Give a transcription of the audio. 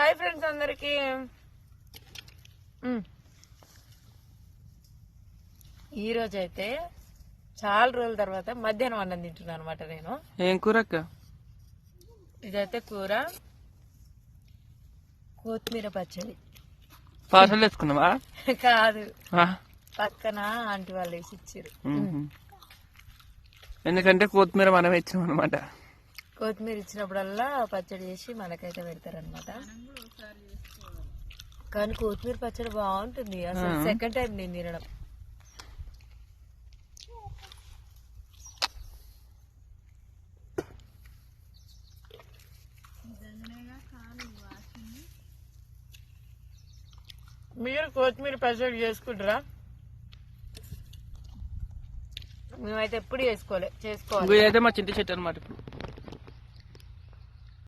Hi friends అందరికి. ఈ రోజు అయితే చాలా రోజుల తర్వాత మధ్యాహ్నం అన్నం తింటున్నాను అనమాట నేను. ఏం కూరక్క? ఇదైతే కూర. కొత్తిమీర పచ్చడి. పార్సల్ తెచ్చుకున్నావా? కాదు. పక్కన ఆంటీ వాళ్ళు వేసి ఇచ్చారు. ఎందుకంటే కొత్తిమీర మనం ఇచ్చాం అనమాట కొత్తిమీర ఇచ్చినప్పుడల్లా పచ్చడి చేసి మనకైతే పెడతారనమాట కానీ కొత్తిమీర పచ్చడి బాగుంటుంది. అసలు సెకండ్ టైం నేను తినడం. మీరు కొత్తిమీర పచ్చడి చేసుకుంటారా? మేమైతే ఎప్పుడు చేసుకోలే చేసుకోవాలి. ఇదైతే మా చింత చెట్టు అనమాట ఇప్పుడు.